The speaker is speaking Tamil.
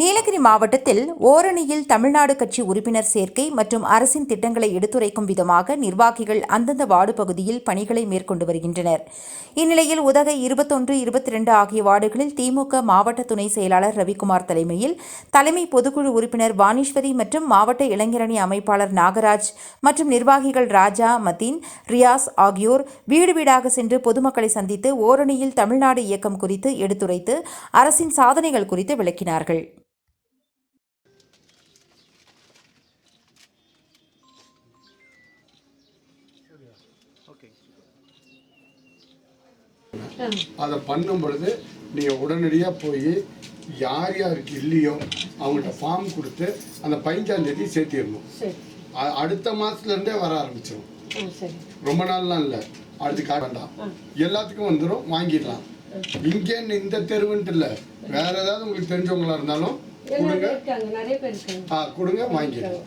நீலகிரி மாவட்டத்தில் ஓரணியில் தமிழ்நாடு கட்சி உறுப்பினர் சேர்க்கை மற்றும் அரசின் திட்டங்களை எடுத்துரைக்கும் விதமாக நிர்வாகிகள் அந்தந்த வார்டு பகுதியில் பணிகளை மேற்கொண்டு வருகின்றனர். இந்நிலையில் உதகை இருபத்தொன்று இருபத்தி ரெண்டு ஆகிய வார்டுகளில் திமுக மாவட்ட துணை செயலாளர் ரவிக்குமார் தலைமையில் தலைமை பொதுக்குழு உறுப்பினர் வாணீஸ்வரி மற்றும் மாவட்ட இளைஞரணி அமைப்பாளர் நாகராஜ் மற்றும் நிர்வாகிகள் ராஜா மதீன் ரியாஸ் ஆகியோர் வீடு வீடாக சென்று பொதுமக்களை சந்தித்து ஓரணியில் தமிழ்நாடு இயக்கம் குறித்து எடுத்துரைத்து அரசின் சாதனைகள் குறித்து விளக்கினார்கள். அதை பண்ணும் பொழுது நீங்கள் உடனடியாக போய் யார் யாருக்கு இல்லையோ அவங்கள்ட்ட ஃபார்ம் கொடுத்து அந்த பதினஞ்சாம் தேதி சேர்த்திடணும். அடுத்த மாதத்துலேருந்தே வர ஆரம்பிச்சிடும் ரொம்ப நாள்லாம் இல்லை. அடுத்து வேண்டாம் எல்லாத்துக்கும் வந்துடும் வாங்கிடலாம். இங்கே இந்த தெருவுன்ட்டு இல்லை. வேற ஏதாவது உங்களுக்கு தெரிஞ்சவங்களா இருந்தாலும் கொடுங்க. ஆ கொடுங்க வாங்கிடலாம்.